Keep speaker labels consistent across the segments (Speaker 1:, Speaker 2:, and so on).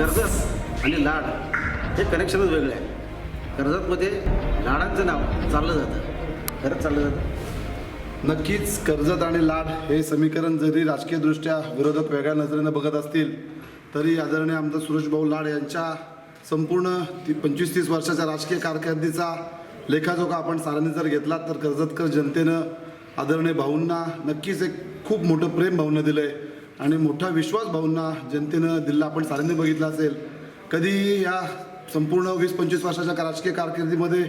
Speaker 1: कर्जत आणि लाड हे कनेक्शनच वेगळं आहे. कर्जतमध्ये लाडांचं नाव चाललं जातं. खरंच चाललं जातं.
Speaker 2: नक्कीच कर्जत आणि लाड हे समीकरण जरी राजकीयदृष्ट्या विरोधक वेगळ्या नजरेनं बघत असतील तरी आदरणीय आमदार सुरेश भाऊ लाड यांच्या संपूर्ण ती पंचवीस तीस वर्षाच्या राजकीय कारकिर्दीचा लेखाजोखा आपण सारांनी जर घेतला तर कर्जतकर जनतेनं आदरणीय भाऊंना नक्कीच एक खूप मोठं प्रेम भावनं दिलं आहे आणि मोठा विश्वास भाऊंना जनतेनं दिला आपण साऱ्यांनी बघितला असेल. कधी या संपूर्ण वीस पंचवीस वर्षाच्या राजकीय कारकिर्दीमध्ये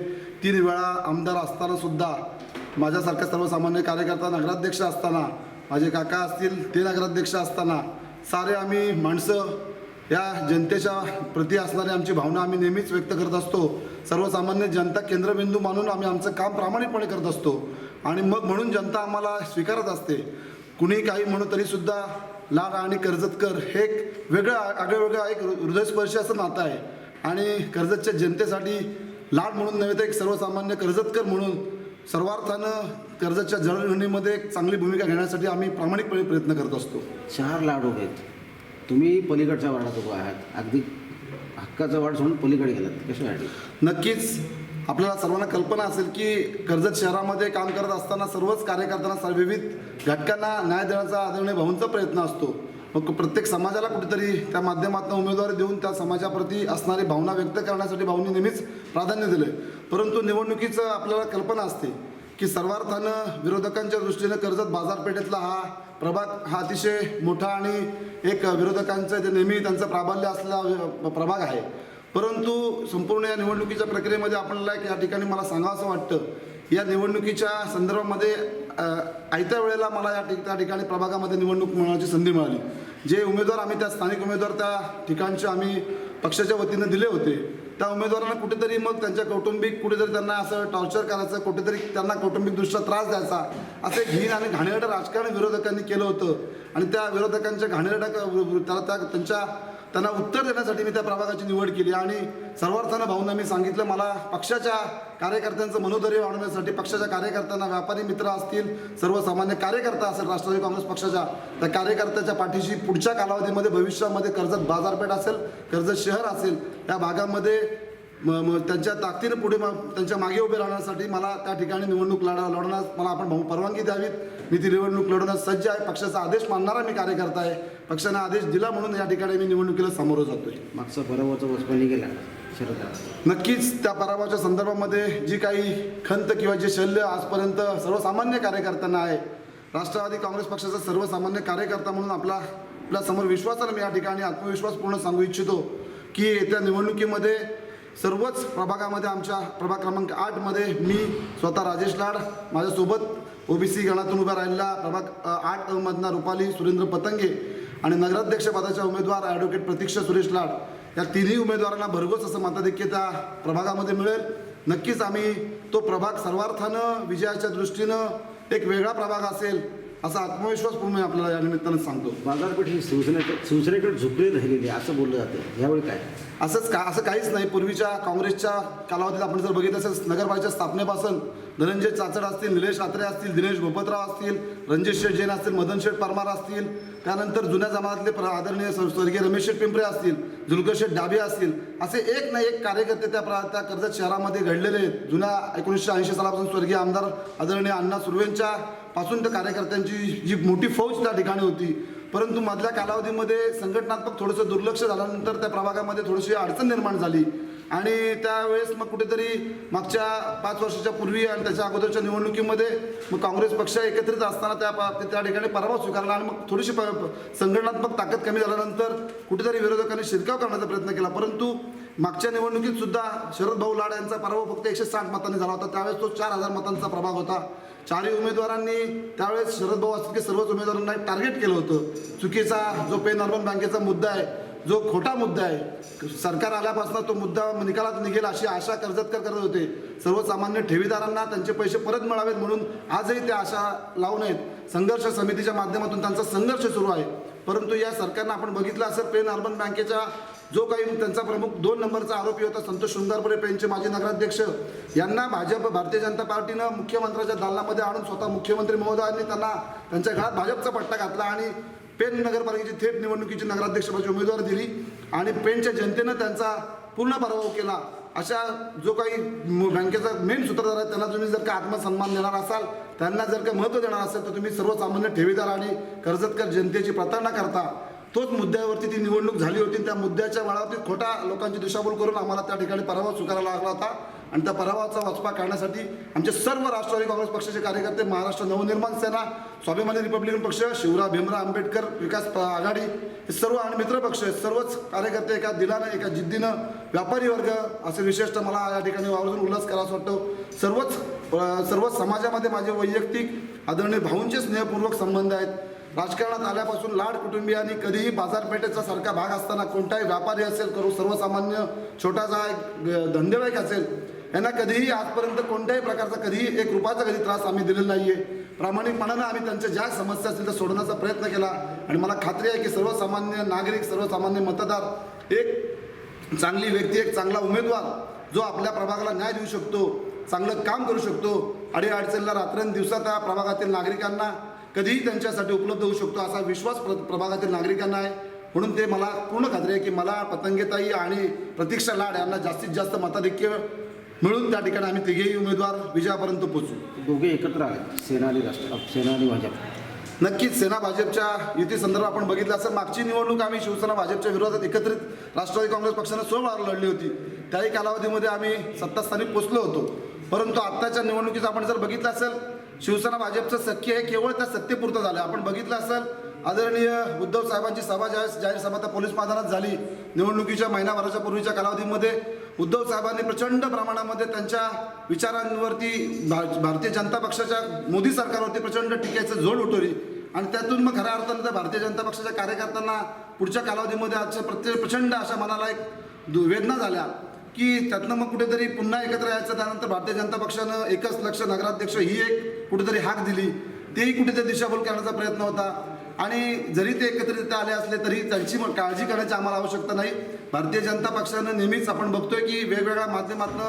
Speaker 2: तीन वेळा आमदार असताना सुद्धा माझ्यासारखा सर्वसामान्य कार्यकर्ता नगराध्यक्ष असताना माझे काका असतील ते नगराध्यक्ष असताना सारे आम्ही माणसं या जनतेच्या प्रती असणारी आमची भावना आम्ही नेहमीच व्यक्त करत असतो. सर्वसामान्य जनता केंद्रबिंदू मानून आम्ही आमचं काम प्रामाणिकपणे करत असतो. आणि मग म्हणून जनता आम्हाला स्वीकारत असते. कुणी काही म्हणू तरीसुद्धा लाड आणि कर्जतकर हे एक वेगळं आगळं वेगळं एक हृदयस्पर्शी असं नातं आहे. आणि कर्जतच्या जनतेसाठी लाड म्हणून नव्हे तर एक सर्वसामान्य कर्जतकर म्हणून सर्वार्थानं कर्जतच्या जडणघडणीमध्ये एक चांगली भूमिका घेण्यासाठी आम्ही प्रामाणिकपणे प्रयत्न करत असतो.
Speaker 1: चार लाड आहेत. तुम्ही पलीकडच्या वार्डात उभा आहात. अगदी हक्काचा वाढ सोडून पलीकडे गेलात. कशी वाटली
Speaker 2: नक्कीच. आपल्याला सर्वांना कल्पना असेल की कर्जत शहरामध्ये काम करत असताना सर्वच कार्यकर्त्यांना सर्व विविध घटकांना न्याय देण्याचा आदरणीय भाऊंचा प्रयत्न असतो. मग प्रत्येक समाजाला कुठेतरी त्या माध्यमातून उमेदवारी देऊन त्या समाजाप्रती असणारी भावना व्यक्त करण्यासाठी भाऊंनी नेहमीच प्राधान्य दिले परंतु निवडणुकीचं आपल्याला कल्पना असते की सर्वार्थानं विरोधकांच्या दृष्टीनं कर्जत बाजारपेठेतला हा प्रभाग हा अतिशय मोठा आणि एक विरोधकांचं जे नेहमी त्यांचं प्राबल्य असलेला प्रभाग आहे. परंतु संपूर्ण या निवडणुकीच्या प्रक्रियेमध्ये आपल्याला या ठिकाणी मला सांगावं असं वाटतं. या निवडणुकीच्या संदर्भामध्ये आयत्या वेळेला मला या ठिक त्या ठिकाणी प्रभागामध्ये निवडणूक मिळवण्याची संधी मिळाली. जे उमेदवार आम्ही त्या स्थानिक उमेदवार त्या ठिकाणचे आम्ही पक्षाच्या वतीनं दिले होते. त्या उमेदवारांना कुठेतरी मग त्यांच्या कौटुंबिक कुठेतरी त्यांना असं टॉर्चर करायचं कुठेतरी त्यांना कौटुंबिकदृष्ट्या त्रास द्यायचा असं एक घीण आणि घाणेरडं राजकारण विरोधकांनी केलं होतं. आणि त्या विरोधकांच्या घाणेरड्या त्याला त्या त्यांच्या त्यांना उत्तर देण्यासाठी मी त्या प्रभागाची निवड केली आणि सर्वार्थानं भाऊंना मी सांगितलं मला पक्षाच्या कार्यकर्त्यांचं मनोधैर्य वाढवण्यासाठी पक्षाच्या कार्यकर्त्यांना व्यापारी मित्र असतील सर्वसामान्य कार्यकर्ता असेल राष्ट्रवादी काँग्रेस पक्षाच्या त्या कार्यकर्त्याच्या पाठीशी पुढच्या कालावधीमध्ये भविष्यामध्ये कर्जत बाजारपेठ असेल कर्जत शहर असेल या भागामध्ये त्यांच्या ताकदीनं पुढे म त्यांच्या मागे उभे राहण्यासाठी मला त्या ठिकाणी निवडणूक लढा लढण्यास मला आपण भाऊ परवानगी द्यावीत मी ती निवडणूक लढवण्यास सज्ज आहे. पक्षाचा आदेश मानणारा मी कार्यकर्ता आहे. पक्षाने आदेश दिला म्हणून या ठिकाणी मी निवडणुकीला सामोरं जातोय
Speaker 1: मागचा पराभवाचा वचपणी गेला शरद.
Speaker 2: नक्कीच त्या पराभवाच्या संदर्भामध्ये जी काही खंत किंवा जे शल्य आजपर्यंत सर्वसामान्य कार्यकर्त्यांना आहे राष्ट्रवादी काँग्रेस पक्षाचा सर्वसामान्य कार्यकर्ता म्हणून आपला आपल्यासमोर विश्वासानं मी या ठिकाणी आत्मविश्वासपूर्ण सांगू इच्छितो की येत्या निवडणुकीमध्ये सर्वच प्रभागामध्ये आमच्या प्रभाग क्रमांक आठमध्ये मी स्वतः राजेश लाड माझ्यासोबत ओबीसी गणातून उभा राहिलेला प्रभाग अ, आठ अ मधना रुपाली सुरेंद्र पतंगे आणि नगराध्यक्षपदाच्या उमेदवार ॲडव्होकेट प्रतीक्षा सुरेश लाड या तिन्ही उमेदवारांना भरघोस असं मताधिक्य त्या प्रभागामध्ये मिळेल. नक्कीच आम्ही तो प्रभाग सर्वार्थानं विजयाच्या दृष्टीनं एक वेगळा प्रभाग असेल असा आत्मविश्वास पूर्ण मी आपल्याला या निमित्तानं सांगतो.
Speaker 1: बाजारपेठ ही शिवसेनेकडे शिवसेनेकडे झुकली राहिलेली आहे असं बोललं जातं. यावेळी काय?
Speaker 2: असंच का असं काहीच नाही. पूर्वीच्या काँग्रेसच्या कालावधीत आपण जर बघितलं असेल नगरपालिकेच्या स्थापनेपासून धनंजय चाचड असतील निलेश रात्रे असतील दिनेश भोपतराव असतील रणजित शेठ जैन असतील मदन शेठ परमार असतील त्यानंतर जुन्या जमानातले प्र- आदरणीय स्व- स्वर्गीय रमेश शेठ पिंपरे असतील जुलकर शेठ डाबे असतील असे एक ना एक कार्यकर्ते त्या प्रा त्या कर्जत शहरामध्ये घडलेले आहेत. जुन्या एकोणीसशे ऐंशी सालापासून स्वर्गीय आमदार आदरणीय अण्णा सुर्वेंच्या पासून त्या कार्यकर्त्यांची जी मोठी फौज त्या ठिकाणी होती. परंतु मधल्या कालावधीमध्ये संघटनात्मक थोडंसं दुर्लक्ष झाल्यानंतर त्या प्रभागामध्ये थोडीशी अडचण निर्माण झाली. आणि त्यावेळेस मग कुठेतरी मागच्या पाच वर्षाच्या पूर्वी आणि त्याच्या अगोदरच्या निवडणुकीमध्ये मग काँग्रेस पक्ष एकत्रित असताना त्या त्या ठिकाणी पराभव स्वीकारला आणि मग थोडीशी प- संघटनात्मक ताकद कमी झाल्यानंतर कुठेतरी विरोधकांनी शिरकाव करण्याचा प्रयत्न केला. परंतु मागच्या निवडणुकीत सुद्धा शरद भाऊ लाड यांचा पराभव फक्त एकशे साठ मतांनी झाला होता. त्यावेळेस तो चार हजार मतांचा प्रभाग होता. चारही उमेदवारांनी त्यावेळेस शरद भाऊ असतील की सर्वच उमेदवारांना एक टार्गेट केलं होतं. चुकीचा जो पेन अर्बन बँकेचा मुद्दा आहे जो खोटा मुद्दा आहे सरकार आल्यापासून तो मुद्दा निकालात निघेल अशी आशा कर्जतकर करत होते. सर्वसामान्य ठेवीदारांना त्यांचे पैसे परत मिळावेत म्हणून आजही त्या आशा लावून आहेत संघर्ष समितीच्या माध्यमातून त्यांचा संघर्ष सुरू आहे. परंतु या सरकारनं आपण बघितलं असेल पेन अर्बन बँकेच्या जो काही त्यांचा प्रमुख दोन नंबरचा आरोपी होता संतोष शृंगारपुरे पेनचे माजी नगराध्यक्ष. यांना भाजप भारतीय जनता पार्टीनं मुख्यमंत्र्याच्या दालनामध्ये आणून स्वतः मुख्यमंत्री महोदयांनी त्यांना त्यांच्या घरात भाजपचा पट्टा घातला आणि पेन नगरपालिकेची थेट निवडणुकीची नगराध्यक्षपदाची उमेदवारी दिली आणि पेनच्या जनतेनं त्यांचा पूर्ण पराभव केला. अशा जो काही बँकेचा मेन सूत्रधार आहे त्यांना तुम्ही जर का आत्मसन्मान देणार असाल त्यांना जर का महत्त्व देणार असेल तर तुम्ही सर्वसामान्य ठेवीदार आणि कर्जतकर जनतेची प्रतारणा करता. तोच मुद्द्यावरती ती निवडणूक झाली होती. त्या मुद्द्याच्या माळावरती खोटा लोकांची दिशाभूल करून आम्हाला त्या ठिकाणी पराभव स्वीकारावा लागला होता. आणि त्या पराभवाचा वाचपा काढण्यासाठी आमचे सर्व राष्ट्रवादी काँग्रेस पक्षाचे कार्यकर्ते महाराष्ट्र नवनिर्माण सेना स्वाभिमानी रिपब्लिकन पक्ष शिवराय भीमराव आंबेडकर विकास आघाडी हे सर्व आणि मित्र पक्ष सर्वच कार्यकर्ते एका दिलानं एका जिद्दीनं व्यापारी वर्ग असे विशेषतः मला या ठिकाणी आवर्जून उल्हास करावं वाटतो. सर्वच सर्वच समाजामध्ये माझे वैयक्तिक आदरणीय भाऊंचे स्नेहपूर्वक संबंध आहेत. राजकारणात आल्यापासून लाड कुटुंबियांनी कधीही बाजारपेठेचा सारखा भाग असताना कोणताही व्यापारी असेल करू सर्वसामान्य छोटासा एक धंदेवाईक असेल यांना कधीही आजपर्यंत कोणत्याही प्रकारचा कधीही एक रुपयाचा कधी त्रास आम्ही दिलेला नाही आहे प्रामाणिकपणानं आम्ही त्यांच्या ज्या समस्या असतील त्या सोडवण्याचा प्रयत्न केला. आणि मला खात्री आहे की सर्वसामान्य नागरिक सर्वसामान्य मतदार एक चांगली व्यक्ती एक चांगला उमेदवार जो आपल्या प्रभागाला न्याय देऊ शकतो चांगलं काम करू शकतो अडीअडचणीला रात्रंदिवसा त्या प्रभागातील नागरिकांना कधीही त्यांच्यासाठी उपलब्ध होऊ शकतो असा विश्वास प्र प्रभागातील नागरिकांना आहे. म्हणून ते मला पूर्ण खात्री आहे की मला पतंगेताई आणि प्रतीक्षा लाड यांना जास्तीत जास्त मताधिक्य मिळून त्या ठिकाणी आम्ही तिघेही उमेदवार विजयापर्यंत पोहोचू.
Speaker 1: दोघे एकत्र आले सेना आणि राष्ट्र सेना आणि भाजप.
Speaker 2: नक्कीच सेना भाजपच्या युती संदर्भात आपण बघितलं असं मागची निवडणूक आम्ही शिवसेना भाजपच्या विरोधात एकत्रित राष्ट्रवादी काँग्रेस पक्षानं स्वबळ लढली होती. त्याही कालावधीमध्ये आम्ही सत्तास्थानी पोचलो होतो. परंतु आत्ताच्या निवडणुकीचं आपण जर बघितलं असेल शिवसेना भाजपचं सख्य हे केवळ त्या सत्तेपुरतं झालं. आपण बघितलं असेल आदरणीय उद्धव साहेबांची सभा ज्यावेळेस जाहीर सभा त्या पोलीस मैदानात झाली. निवडणुकीच्या महिनाभराच्या पूर्वीच्या कालावधीमध्ये उद्धव साहेबांनी प्रचंड प्रमाणामध्ये त्यांच्या विचारांवरती भा- भारतीय जनता पक्षाच्या मोदी सरकारवरती प्रचंड टीकेचं जोड उठवली. आणि त्यातून मग खऱ्या अर्थानं त्या भारतीय जनता पक्षाच्या कार्यकर्त्यांना पुढच्या कालावधीमध्ये आजच्या प्रत्येक प्रचंड अशा मनाला एक दु- वेदना झाल्या. की त्यातनं मग कुठेतरी पुन्हा एकत्र यायचं त्यानंतर भारतीय जनता पक्षानं एकच लक्ष नगराध्यक्ष ही एक कुठेतरी हाक दिली. तेही कुठेतरी दिशाभूल करण्याचा प्रयत्न होता. आणि जरी ते एकत्रित आले असले तरी त्यांची मग काळजी करण्याची आम्हाला आवश्यकता नाही. भारतीय जनता पक्षानं नेहमीच आपण बघतोय की वेगवेगळ्या माध्यमातून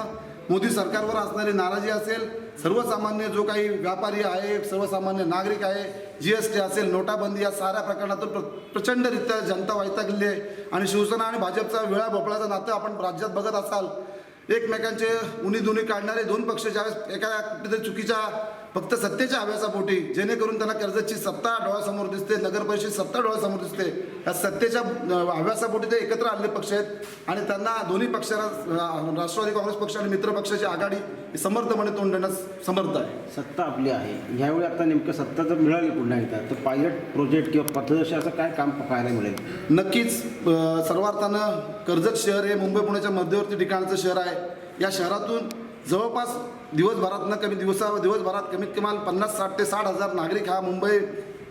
Speaker 2: मोदी सरकारवर असणारी नाराजी असेल सर्वसामान्य जो काही व्यापारी आहे सर्वसामान्य नागरिक आहे जी एस टी असेल नोटाबंदी या साऱ्या प्रकरणातून प्र प्रचंडरित्या जनता वैतागली आहे. आणि शिवसेना आणि भाजपचा वेळा भोपळाचं नातं आपण राज्यात बघत असाल एकमेकांचे उनी दुनी काढणारे दोन पक्ष ज्यावेळेस एका कुठेतरी चुकीच्या फक्त सत्तेच्या हव्यासापोटी जेणेकरून त्यांना कर्जतची सत्ता डोळ्यासमोर दिसते नगर परिषद सत्ता डोळ्यासमोर दिसते. या सत्तेच्या हव्यासापोटी ते एकत्र आलेले पक्ष आहेत. आणि त्यांना दोन्ही पक्षाला राष्ट्रवादी काँग्रेस पक्ष आणि मित्र पक्षाची आघाडी समर्थपणे तोंड देण्यास समर्थ आहे.
Speaker 1: सत्ता आपली आहे. ह्यावेळी आता नेमकं सत्ता जर मिळाली पुन्हा एकदा तर पायलट प्रोजेक्ट किंवा पथदर्शी असं काय काम पाहायला मिळेल?
Speaker 2: नक्कीच सर्वार्थानं कर्जत शहर हे मुंबई पुण्याच्या मध्यवर्ती ठिकाणचं शहर आहे. या शहरातून जवळपास दिवसभरातनं कमी दिवसा दिवसभरात कमीत कमी पन्नास साठ ते साठ हजार नागरिक हा मुंबई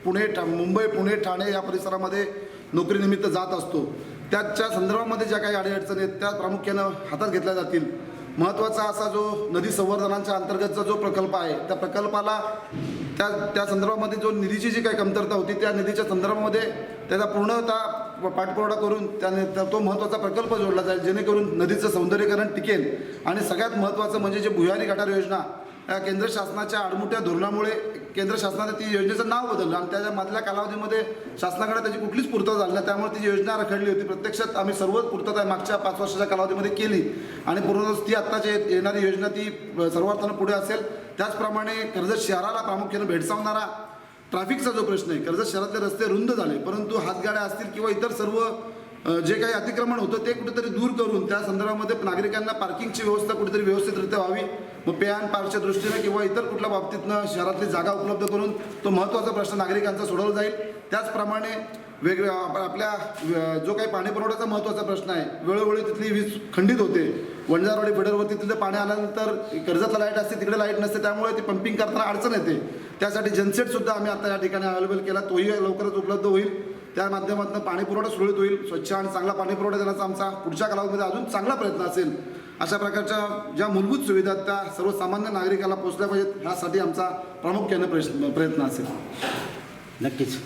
Speaker 2: पुणे ठा मुंबई पुणे ठाणे या परिसरामध्ये नोकरीनिमित्त जात असतो. त्याच्या संदर्भामध्ये ज्या काही अडीअडचणी आहेत त्या प्रामुख्यानं हातात घेतल्या जातील. महत्त्वाचा असा जो नदी संवर्धनांच्या अंतर्गतचा जो प्रकल्प आहे त्या प्रकल्पाला त्या त्या संदर्भामध्ये जो निधीची जी काही कमतरता होती त्या निधीच्या संदर्भामध्ये त्याचा पूर्णतः पाठपुरावा करून त्याने तो महत्त्वाचा प्रकल्प जोडला जाईल जेणेकरून नदीचं सौंदर्यीकरण टिकेल. आणि सगळ्यात महत्त्वाचं म्हणजे जे भुयारी गटार योजना या केंद्र शासनाच्या आडमुठ्या धोरणामुळे केंद्र शासनाने ती योजनेचं नाव बदललं आणि त्याच्या मधल्या कालावधीमध्ये शासनाकडे त्याची कुठलीच पूर्तता झाली नाही. त्यामुळे ती योजना रखडली होती. प्रत्यक्षात आम्ही सर्वच पूर्तता मागच्या पाच वर्षाच्या कालावधीमध्ये केली. आणि पूर्ण ती आत्ताची येणारी योजना ती सर्वार्थानं पुढे असेल. त्याचप्रमाणे कर्जत शहराला प्रामुख्यानं भेडसावणारा ट्रॅफिकचा जो प्रश्न आहे कर्जत शहरातले रस्ते रुंद झाले परंतु हातगाड्या असतील किंवा इतर सर्व जे काही अतिक्रमण होतं ते कुठेतरी दूर करून त्या संदर्भामध्ये नागरिकांना पार्किंगची व्यवस्था कुठेतरी व्यवस्थितरित्या व्हावी. मग पे अँड पार्कच्या दृष्टीने किंवा इतर कुठल्या बाबतीतनं शहरातली जागा उपलब्ध करून तो महत्त्वाचा प्रश्न नागरिकांचा सोडवला जाईल. त्याचप्रमाणे वेगवेगळ्या आपल्या जो काही पाणी पुरवठ्याचा महत्त्वाचा प्रश्न आहे वेळोवेळी तिथली वीज खंडित होते. वंजारवाडी फेडरवरती तिथलं पाणी आल्यानंतर कर्जतला लाइट असते तिकडे लाइट नसते त्यामुळे ती पंपिंग करताना अडचण येते. त्यासाठी जनसेटसुद्धा आम्ही आता या ठिकाणी अवेलेबल केला तोही लवकरच उपलब्ध होईल. त्या माध्यमातून पाणी पुरवठा सुरळीत होईल स्वच्छ आणि चांगला पाणी पुरवठा देण्याचा आमचा पुढच्या कालावधीमध्ये अजून चांगला प्रयत्न असेल. अशा प्रकारच्या ज्या मूलभूत सुविधा त्या सर्वसामान्य नागरिकाला पोचल्या पाहिजेत ह्यासाठी आमचा प्रामुख्याने प्रयत्न प्रयत्न असेल.
Speaker 1: नक्कीच.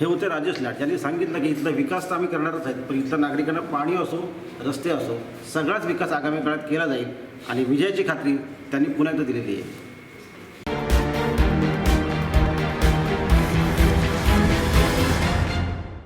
Speaker 1: हे होते राजेश लाट यांनी सांगितलं की इथला विकास तर आम्ही करणारच आहेत पण इथल्या नागरिकांना पाणी असो रस्ते असो सगळाच विकास आगामी काळात केला जाईल आणि विजयाची खात्री त्यांनी पुन्हा एकदा दिलेली आहे.